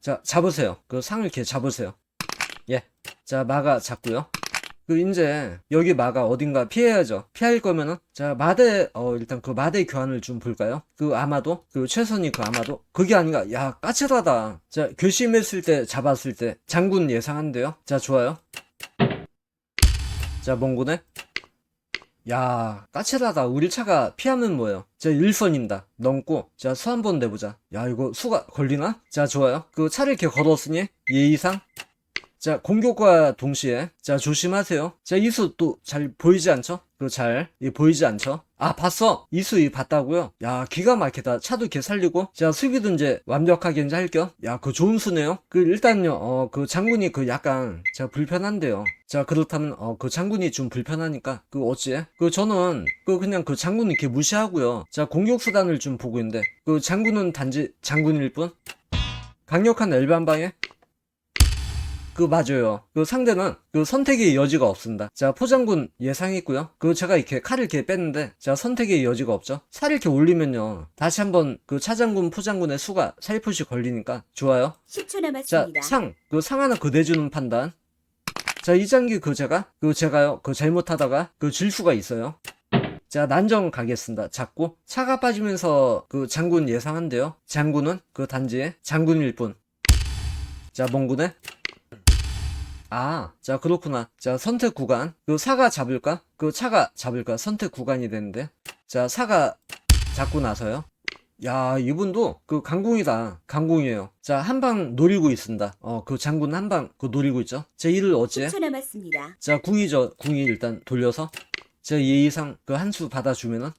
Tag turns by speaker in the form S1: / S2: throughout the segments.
S1: 자, 잡으세요. 그 상을 이렇게 잡으세요. 예. 자, 마가 잡고요. 그 이제 여기 마가 어딘가 피해야죠. 피할 거면은 자 마대 어 일단 그 마대 교환을 좀 볼까요? 그 아마도 그 최선이 그 아마도 그게 아닌가? 야 까칠하다. 자 결심했을 때 잡았을 때 장군 예상한대요. 자 좋아요. 자 몽고네. 야 까칠하다. 우리 차가 피하면 뭐예요? 자 1선입니다. 넘고 자수 한번 내보자. 야 이거 수가 걸리나? 자 좋아요. 그 차를 이렇게 걸었으니 예의상 자, 공격과 동시에, 자, 조심하세요. 자, 이수 또 잘 보이지 않죠? 그 잘, 이 보이지 않죠? 아, 봤어! 이수 이 봤다고요? 야, 기가 막히다. 차도 이렇게 살리고. 자, 수비도 이제 완벽하게 이제 할 겸. 야, 그 좋은 수네요? 그, 일단요, 어, 그 장군이 그 약간, 자, 불편한데요. 자, 그렇다면, 어, 그 장군이 좀 불편하니까, 그 어찌해? 그 저는, 그 그냥 그 장군 이렇게 무시하고요. 자, 공격수단을 좀 보고 있는데, 그 장군은 단지 장군일 뿐? 강력한 엘반방에 그 맞아요. 그 상대는 그 선택의 여지가 없습니다. 자 포장군 예상했고요. 그 제가 이렇게 칼을 이렇게 뺐는데 자 선택의 여지가 없죠. 살을 이렇게 올리면요. 다시 한번 그 차장군 포장군의 수가 살포시 걸리니까 좋아요.
S2: 10초
S1: 자
S2: 남았습니다.
S1: 상그 상 하나 그 내주는 판단. 자 이장기 그 제가 그 제가요 그 잘못하다가 그 질 수가 있어요. 자 난정 가겠습니다. 잡고 차가 빠지면서 그 장군 예상한대요. 장군은 그 단지에 장군일 뿐. 자 몽군에 아, 자, 그렇구나. 자, 선택 구간. 그 사가 잡을까? 그 차가 잡을까? 선택 구간이 되는데. 자, 사가 잡고 나서요. 야, 이분도 그 강궁이다. 강궁이에요. 자, 한 방 노리고 있습니다. 어, 그 장군 한 방 그 노리고 있죠. 제 일을 어째?
S2: 10초 남았습니다.
S1: 자, 궁이죠. 궁이 일단 돌려서. 제 예의상 그 한 수 받아주면은.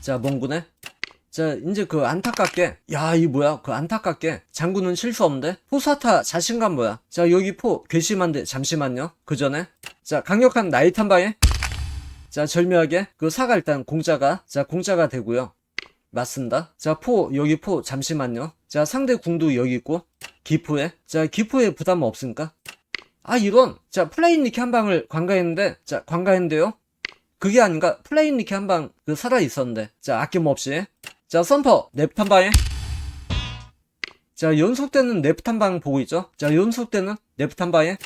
S1: 자, 몽군에. 자, 이제 그 안타깝게, 야, 이 뭐야? 그 안타깝게, 장군은 실수 없는데? 포사타 자신감 뭐야? 자, 여기 포, 괘씸한데, 잠시만요. 그 전에. 자, 강력한 나이트 한 방에. 자, 절묘하게, 그 사가 일단 공짜가, 자, 공짜가 되고요. 맞습니다. 자, 포, 여기 포, 잠시만요. 자, 상대 궁도 여기 있고, 기포에. 자, 기포에 부담 없습니까? 아, 이런. 자, 플레인 니키 한 방을 관가했는데, 자, 관가했는데요? 그게 아닌가? 플레인 니키 한 방, 그 살아 있었는데. 자, 아낌없이. 자, 썬퍼, 랩 한 방에. 자, 연속되는 랩 한 방 보고 있죠? 자, 연속되는 랩 한 방에.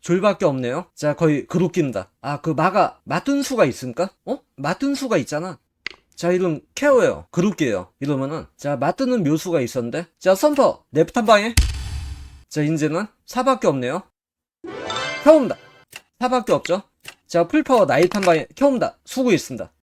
S1: 졸밖에 없네요. 자, 거의 그룹기입니다. 아, 그 마가, 맞은 수가 있습니까? 어? 맞은 수가 있잖아. 자, 이런 케어예요. 그룹기예요. 이러면은, 자, 맞드는 묘수가 있었는데. 자, 썬퍼, 랩 한 방에. 자, 이제는 사밖에 없네요. 켜옵니다. 사밖에 없죠? 자, 풀파워 나이트 한 방에 켜옵니다. 수고 있습니다.